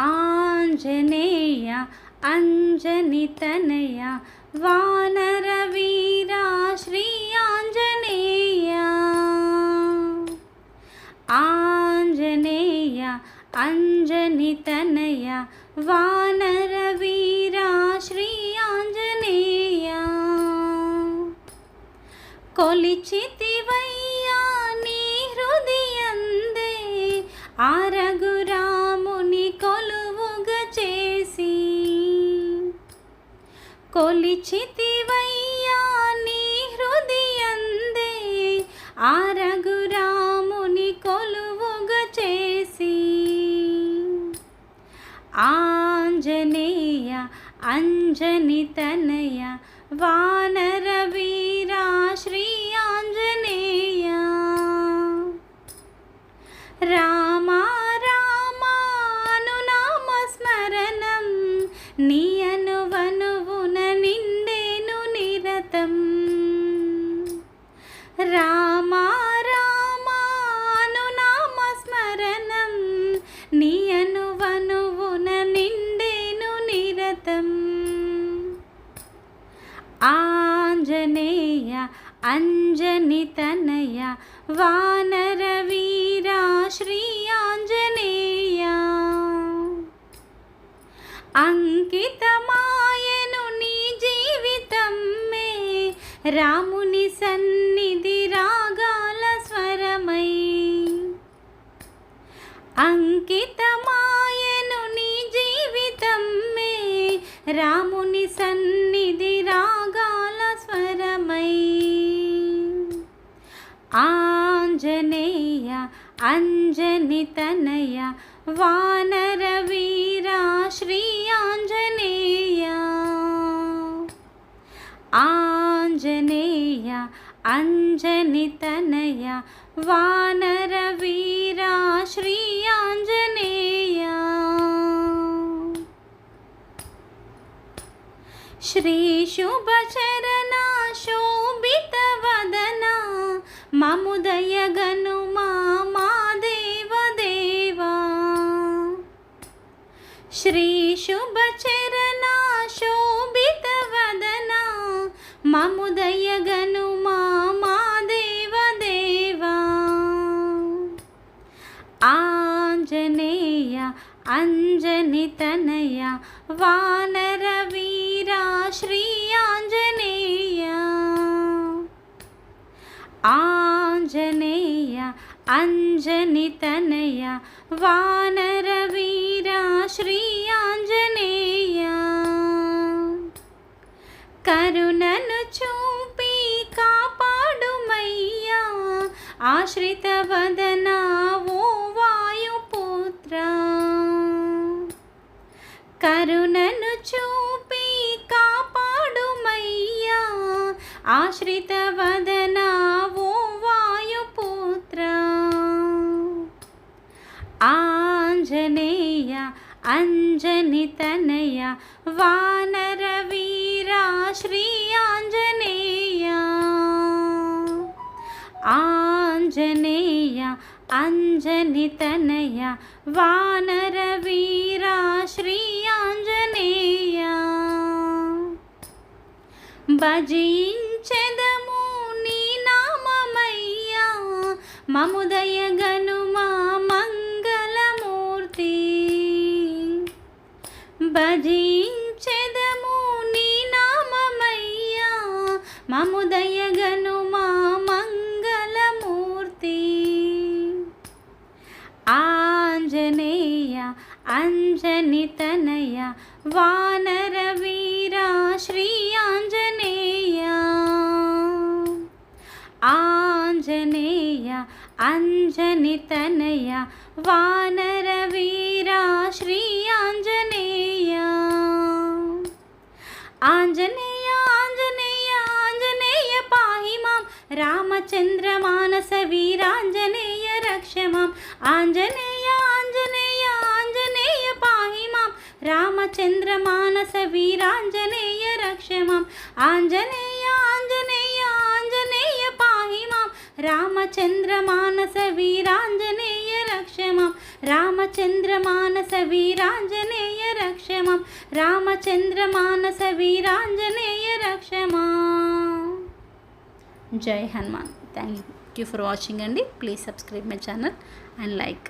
आञ्जनेया तनया आञ्जनेया अञ्जनी तनया वानरवीरा श्रियाञ्जनेया। కొలిచితివయ్యా నీ హృదయందే. ఆరగురాముని కొలువుగ చేసి. ఆంజనేయ అంజనితనయ వానరవీరా శ్రీ ఆంజనేయ. రామ రామా రామాను అనునామ స్మరణం. నీ అనువనువున నిండేను నిరతం. ఆంజనేయ అంజని తనయ వానర వీరా శ్రీ ఆంజనేయ. అంకితమాయను రాముని సన్నిధి రాగాల స్వరమై అంకితమాయను నీ జీవితం మే రాముని సన్నిధి రాగాల స్వరమై. ఆంజనేయ అంజనితనయ వానరవీరా శ్రీ ఆంజనేయ శ్రీ ఆంజనేయ. आञ्जनेया अञ्जनी तनया वानरवीराश्रियाञ्जनेया श्रीशुभचरनाशोभितवदना ममुदयगनुमादेवदेव श्रीशु మముదయ గనుమా మా దేవ దేవా ఆంజనేయ అంజనితనయ వానరవీరా శ్రీ ఆంజనేయ ఆంజనేయ అంజనితనయ వానరవీరా శ్రీ ఆంజనేయ కరుణను ఆశ్రిత వదనా ఓ వాయుపుత్ర కరుణను చూపి కాపాడుమయ్యా ఆశ్రిత వదనా ఓ వాయుపుత్ర ఆంజనేయ అంజనితనయ అంజనితనయ వానరవీరా శ్రీ ఆంజనేయ. భజించెదము నీ నామమయ్యా మముదయ గనుమా మంగళమూర్తి. భజించెదము నీ నామమయ్యా మముదయ అంజనితనయ వానరవీరా శ్రీ ఆంజనేయ. ఆంజనేయ అంజనితనయ వానరవీరా శ్రీ ఆంజనేయ. ఆంజనేయ ఆంజనేయ ఆంజనేయ పాహి మాం. రామచంద్ర మానస వీరాంజనేయ రక్ష మాం. ఆంజనేయ ఆంజనేయ రామచంద్రమానస వీరాంజనేయ రక్షమాం. ఆంజనేయ ఆంజనేయ ఆంజనేయ పాహి మాం వీరాంజనేయ రక్షమాం. రామచంద్రమానస వీరాంజనేయ రక్షమాం. రామచంద్రమానస వీరాంజనేయ రక్షమా. జై Hanuman. Thank you for watching అండి. Please subscribe my channel and like